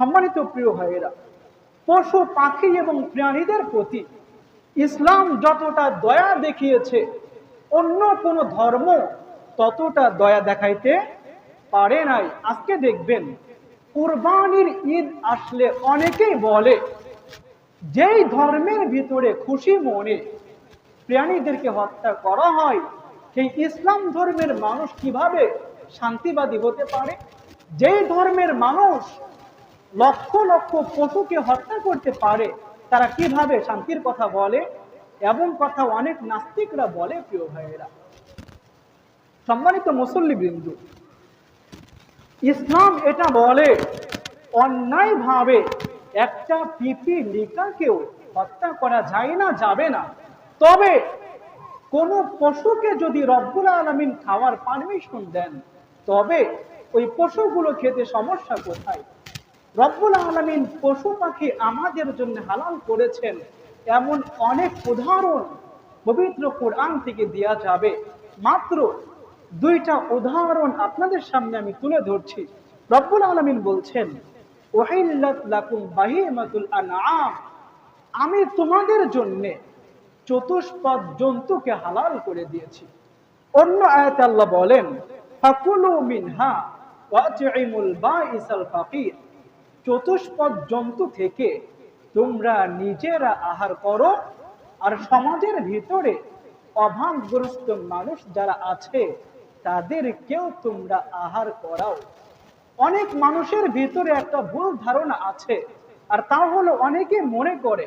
সম্মানিত প্রিয় ভাইয়েরা, পশু পাখি এবং প্রাণীদের প্রতি ইসলাম যতটা দয়া দেখিয়েছে, অন্য কোনো ধর্ম ততটা দয়া দেখাইতে পারে নাই। আজকে দেখবেন, কুরবানির ঈদ আসলে অনেকেই বলে, যেই ধর্মের ভিতরে খুশি মনে প্রাণীদেরকে হত্যা করা হয়, সেই ইসলাম ধর্মের মানুষ কীভাবে শান্তিবাদী হতে পারে? যেই ধর্মের মানুষ লক্ষ লক্ষ পশুকে হত্যা করতে পারে। তারা কীভাবে শান্তির কথা বলে? এমন কথা অনেক নাস্তিকরা বলে, প্রিয় ভাইয়েরা। সম্মানিত মুসল্লি বিন্দু ইসলাম এটা বলে, অন্যায়ভাবে একটা পিপি লিকাকেও হত্যা করা যায় না, যাবে না। তবে কোন পশুকে যদি রব্বুল আলমিন খাওয়ার পারমিশন দেন, তবে ওই পশুগুলো খেতে সমস্যা কোথায়? রব্বুল আলমিন পশু পাখি আমাদের জন্য হালাল করেছেন। এমন অনেক উদাহরণ পবিত্র কোরআন থেকে দেওয়া যাবে। মাত্র দুইটা উদাহরণ আপনাদের সামনে আমি তুলে ধরছি। রব্বুল আলমিন বলছেন আমি তোমাদের জন্য চতুষ্পদ জন্তুকে হালাল করে দিয়েছি। অন্য আয়াত আল্লাহ বলেন, ফাকুলু মিনহা ওয়াতইমুল বাইসাল ফাকির। চতুষ্পদ জন্তু থেকে তোমরা নিজেরা আহার করো আর সমাজের ভিতরে অভাবগ্রস্ত মানুষ যারা আছে তাদেরকেও তোমরা আহার করাও। অনেক মানুষের ভিতরে একটা ভুল ধারণা আছে, আর তা হলো অনেকে মনে করে,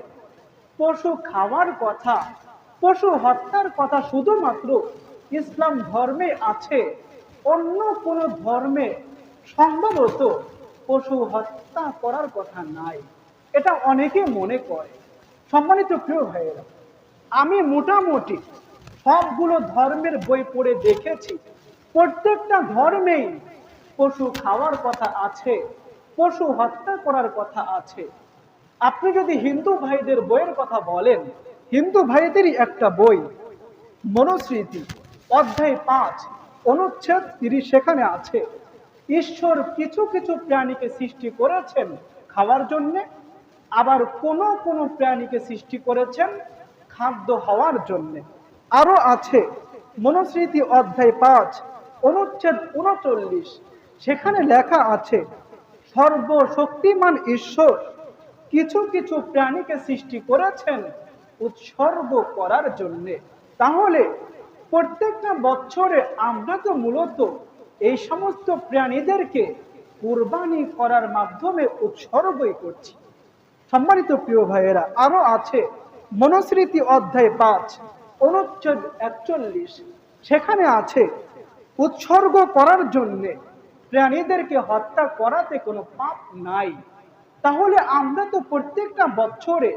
পশু খাওয়ার কথা, পশু হত্যার কথা শুধুমাত্র ইসলাম ধর্মে আছে, অন্য কোন ধর্মে সম্ভবত পশু হত্যা করার কথা নাই। এটা অনেকে মনে করে। সম্মানিত প্রিয় ভাইয়েরা, আমি মোটামুটি সবগুলো ধর্মের বই পড়ে দেখেছি। প্রত্যেকটা ধর্মেই পশু খাওয়ার কথা আছে, পশু হত্যা করার কথা আছে। আপনি যদি হিন্দু ভাইদের বইয়ের কথা বলেন, হিন্দু ভাইদেরই একটা বই, মনুস্মৃতি, অধ্যায় পাঁচ, অনুচ্ছেদ তিরিশ, সেখানে আছে। ঈশ্বর কিছু কিছু প্রাণীকে সৃষ্টি করেছেন খাওয়ার জন্যে, আবার কোন কোন প্রাণীকে সৃষ্টি করেছেন খাদ্য হওয়ার জন্যে। আরও আছে, মনুস্মৃতি অধ্যায় পাঁচ, অনুচ্ছেদ উনচল্লিশ, সেখানে লেখা আছে, সর্বশক্তিমান ঈশ্বর কিছু কিছু প্রাণীকে সৃষ্টি করেছেন উৎসর্গ করার জন্যে। তাহলে প্রত্যেকটা বছরে আমরা তো মূলত এই সমস্ত প্রাণীদেরকে কুরবানি করার মাধ্যমে উৎসর্গই করছি। সম্মানিত প্রিয় ভাইয়েরা, আরও আছে মনুস্মৃতি অধ্যায় পাঁচ, অনুচ্ছেদ একচল্লিশ। সেখানে আছে, উৎসর্গ করার জন্যে প্রাণীদেরকে হত্যা করাতে কোনো পাপ নাই। তাহলে আমরা তো প্রত্যেকটা বছরে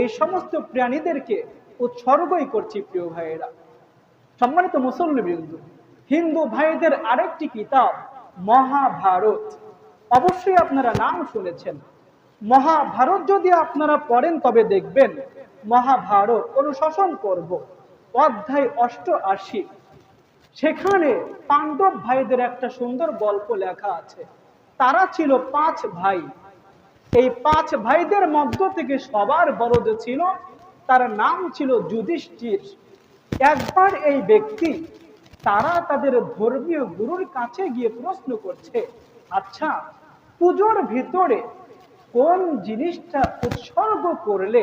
এই সমস্ত প্রাণীদেরকে উৎসর্গই করছি, প্রিয় ভাইয়েরা। সম্মানিত মুসল্লিবৃন্দ হিন্দু ভাইদের আরেকটি কিতাব, মহাভারত। অবশ্যই আপনারা নাম শুনেছেন। মহাভারত যদি আপনারা পড়েন, তবে দেখবেন মহাভারত অনুশাসন করব। অধ্যায় অষ্টআশি। সেখানে পাণ্ডব ভাইদের একটা সুন্দর গল্প লেখা আছে। তারা ছিল পাঁচ ভাই। এই পাঁচ ভাইদের মধ্য থেকে সবার বড় যে ছিল, তার নাম ছিল যুধিষ্ঠির। একবার এই ব্যক্তি তারা তাদের ধর্মীয় গুরুর কাছে গিয়ে প্রশ্ন করছে আচ্ছা পুজোর ভিতরে কোন জিনিসটা উৎসর্গ করলে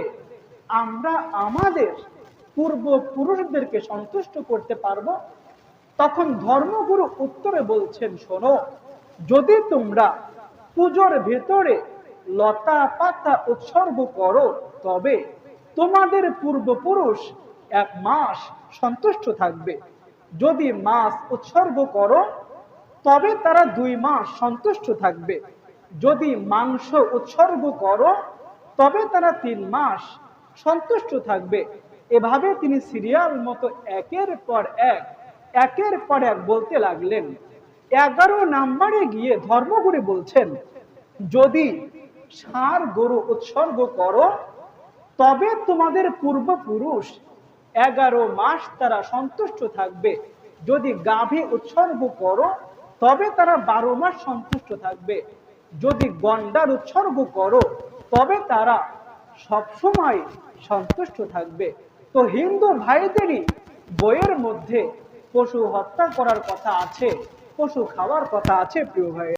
আমরা আমাদের পূর্বপুরুষদেরকে সন্তুষ্ট করতে পারব? তখন ধর্মগুরু উত্তরে বলছেন, শোনো, যদি তোমরা পুজোর ভেতরে লতা পাতা উৎসর্গ করো, তবে তোমাদের পূর্বপুরুষ এক মাস সন্তুষ্ট থাকবে। যদি মাছ উৎসর্গ করো, তবে তারা দুই মাস সন্তুষ্ট থাকবে। যদি মাংস উৎসর্গ করো, তবে তারা তিন মাস সন্তুষ্ট থাকবে। এভাবে তিনি সিরিয়াল মতো একের পর এক, একের পর এক বলতে লাগলেন। এগারো নাম্বারে গিয়ে ধর্মগুরু বলছেন, যদি সার গরু উৎসর্গ করো, তবে তোমাদের পূর্বপুরুষ এগারো মাস তারা সন্তুষ্ট থাকবে। যদি গাভী উৎসর্গ করো, তবে তারা বারো মাস সন্তুষ্ট থাকবে। যদি গন্ডার উৎসর্গ করো, তবে তারা সবসময় সন্তুষ্ট থাকবে। তো হিন্দু ভাইদেরই বইয়ের মধ্যে পশু হত্যা করার কথা আছে, পশু খাওয়ার কথা আছে, প্রিয় ভাই